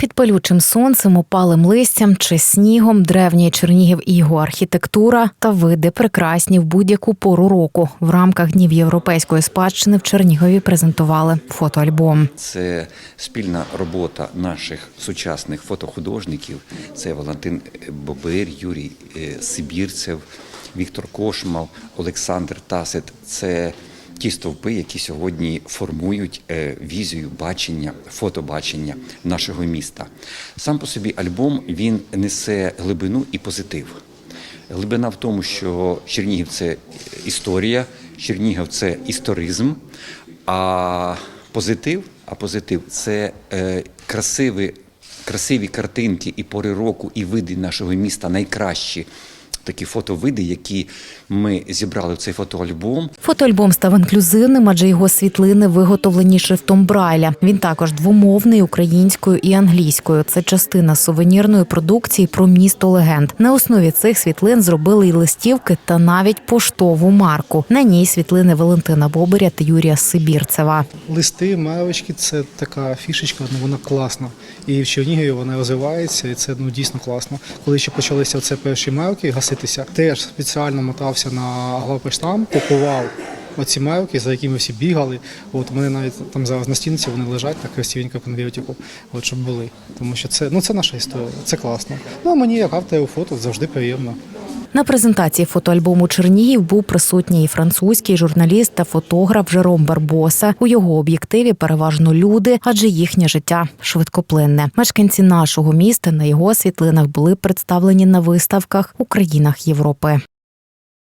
Під палючим сонцем, упалим листям чи снігом, древній Чернігів і його архітектура та види прекрасні в будь-яку пору року. В рамках днів європейської спадщини в Чернігові презентували фотоальбом. Це спільна робота наших сучасних фотохудожників. Це Валентин Бобир, Юрій е, Сибірцев, Віктор Кошмал, Олександр Тасет. Це ті стовпи, які сьогодні формують е, візію бачення, фотобачення нашого міста. Сам по собі альбом він несе глибину і позитив. Глибина в тому, що Чернігів це історія, Чернігів це історизм, а позитив, а позитив це е, красиві, красиві картинки і пори року, і види нашого міста найкращі. Такі фотовиди, які ми зібрали в цей фотоальбом. Фотоальбом став інклюзивним, адже його світлини виготовлені шрифтом Брайля. Він також двомовний українською і англійською. Це частина сувенірної продукції про місто легенд. На основі цих світлин зробили й листівки та навіть поштову марку. На ній світлини Валентина Бобиря та Юрія Сибірцева. Листи, мавочки це така фішечка, ну вона класна. І в Чернігові вона розвивається, і це ну дійсно класно. Коли ще почалися це перші мавки гаситися, теж спеціально мотався на главпоштам, купував оці мавки, за якими всі бігали. От у навіть там зараз на стінці вони лежать так красивенько конвертику, от щоб були. Тому що це ну це наша історія, це класно. Ну а мені як автору фото завжди приємно. На презентації фотоальбому Чернігів був присутній французький журналіст та фотограф Жером Барбоса. У його об'єктиві переважно люди, адже їхнє життя швидкоплинне. Мешканці нашого міста на його світлинах були представлені на виставках у країнах Європи.